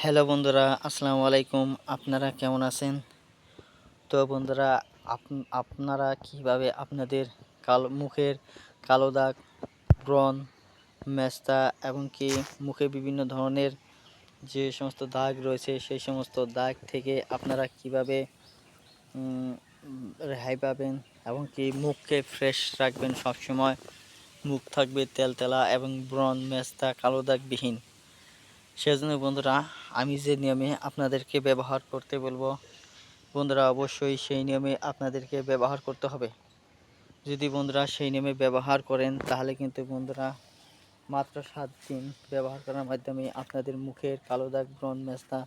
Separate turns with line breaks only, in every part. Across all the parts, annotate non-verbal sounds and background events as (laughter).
Hello বন্ধুরা, আসসালামু আলাইকুম। আপনারা কেমন আছেন? তো বন্ধুরা, আপ- আপনারা কীভাবে আপনাদের কালো, মুখের কালো দাগ, ব্রণ, মেস্তা এবং কি মুখে বিভিন্ন ধরনের যে সমস্ত দাগ রয়েছে, সেই সমস্ত দাগ থেকে আপনারা কীভাবে রেহাই পাবেন এবং কি মুখকে ফ্রেশ রাখবেন সবসময়? মুখ থাকবে তেলতেলা এবং ব্রণ, মেস্তা, কালো দাগবিহীন। সেজন্য বন্ধুরা আমি যে নিয়মে আপনাদেরকে ব্যবহার করতে বলব, বন্ধুরা অবশ্যই সেই নিয়মে আপনাদেরকে ব্যবহার করতে হবে। যদি বন্ধুরা সেই নিয়মে ব্যবহার করেন, তাহলে কিন্তু বন্ধুরা মাত্র সাত দিন ব্যবহার করার মাধ্যমে আপনাদের মুখের কালো দাগ, ব্রণ, মেস্তা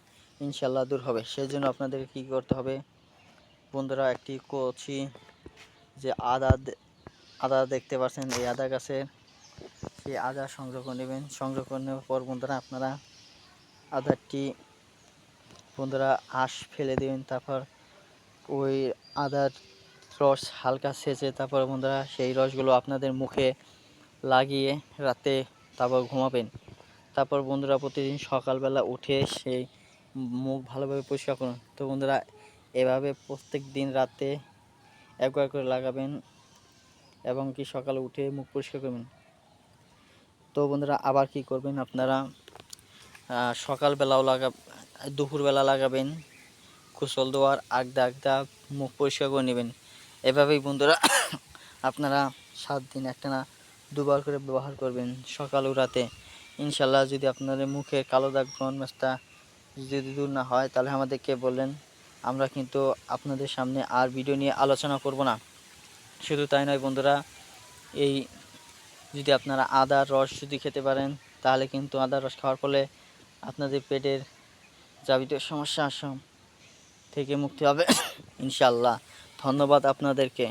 ইনশাল্লাহ দূর হবে। সেজন্য আপনাদের কী করতে হবে? বন্ধুরা একটি কচি যে আদা আদা দেখতে পাচ্ছেন, এই আদা গাছের সেই আদা সংগ্রহ করে নেবেন। সংগ্রহ করে নেওয়ার পর বন্ধুরা আপনারা আদারটি বন্ধুরা আঁশ ফেলে দেবেন তারপর ওই আদার রস হালকা সেচে, তারপর বন্ধুরা সেই রসগুলো আপনাদের মুখে লাগিয়ে রাতে তারপর ঘুমাবেন। তারপর বন্ধুরা প্রতিদিন সকালবেলা উঠে সেই মুখ ভালোভাবে পরিষ্কার করুন। তো বন্ধুরা, এভাবে প্রত্যেক দিন রাতে একবার করে লাগাবেন এবং কি সকালে উঠে মুখ পরিষ্কার করবেন। তো বন্ধুরা, আবার কি করবেন আপনারা? সকালবেলাও লাগা দুপুরবেলা লাগাবেন, কুশল দেওয়ার আগদা আগদা মুখ পরিষ্কার করে নেবেন। এভাবেই বন্ধুরা, (coughs) আপনারা সাত দিন একটানা দুবার করে ব্যবহার করবেন সকাল ও রাতে। ইনশাল্লাহ যদি আপনাদের মুখে কালো দাগ, ব্রণ মাছটা যদি দূর না হয়, তাহলে আমাদেরকে বললেন। আমরা কিন্তু আপনাদের সামনে আর ভিডিও নিয়ে আলোচনা করব না। শুধু তাই নয় বন্ধুরা, এই যদি আপনারা আদার রস যদি খেতে পারেন, তাহলে কিন্তু আদার রস খাওয়ার ফলে আপনাদের পেটের যাবতীয় সমস্যা আসাম থেকে মুক্তি হবে (coughs) ইনশাল্লাহ ধন্যবাদ আপনাদেরকে।